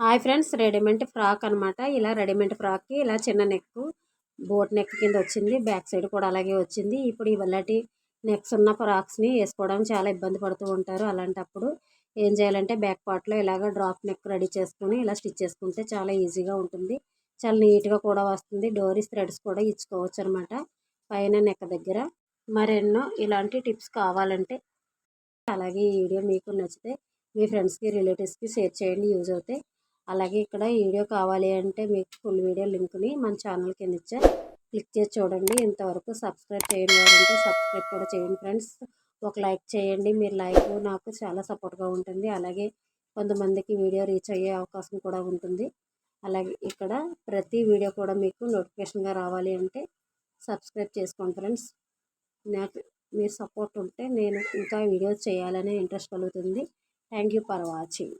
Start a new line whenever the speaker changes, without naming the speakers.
Hi friends readymade frock అనమాట ఇలా readymade ఫ్రాక్కి ఇలా చిన్న నెక్ బోట్ నెక్ కింద వచ్చింది. బ్యాక్ సైడ్ కూడా అలాగే వచ్చింది. ఇప్పుడు ఇవల్లటి నెక్స్ ఉన్న ఫ్రాక్స్ని వేసుకోవడం చాలా ఇబ్బంది పడుతూ ఉంటారు అలాంటప్పుడు. ఏం చేయాలంటే బ్యాక్ పార్ట్లో ఇలాగ డ్రాప్ నెక్ రెడీ చేసుకుని ఇలా స్టిచ్ చేసుకుంటే చాలా ఈజీగా ఉంటుంది. చాలా నీట్గా కూడా వస్తుంది. డోరీస్ థ్రెడ్స్ కూడా ఇచ్చుకోవచ్చు అనమాట పైన నెక్క దగ్గర. మరెన్నో ఇలాంటి టిప్స్ కావాలంటే అలాగే ఈ వీడియో మీకు నచ్చితే మీ ఫ్రెండ్స్కి రిలేటివ్స్కి షేర్ చేయండి. యూజ్ అవుతాయి అలాగే ఇక్కడ వీడియో కావాలి అంటే మీకు ఫుల్ వీడియో లింక్ని మన ఛానల్ కింద ఇచ్చా క్లిక్ చేసి చూడండి. ఇంతవరకు సబ్స్క్రైబ్ చేయని వారంటే సబ్స్క్రైబ్ కూడా చేయండి ఫ్రెండ్స్. ఒక లైక్ చేయండి. మీరు లైక్ నాకు చాలా సపోర్ట్గా ఉంటుంది. అలాగే కొంతమందికి వీడియో రీచ్ అయ్యే అవకాశం కూడా ఉంటుంది. అలాగే ఇక్కడ ప్రతి వీడియో కూడా మీకు నోటిఫికేషన్గా రావాలి అంటే సబ్స్క్రైబ్ చేసుకోండి ఫ్రెండ్స్. నాకు మీరు సపోర్ట్ ఉంటే నేను ఇంకా వీడియోస్ చేయాలనే ఇంట్రెస్ట్ కలుగుతుంది. Thank you for watching.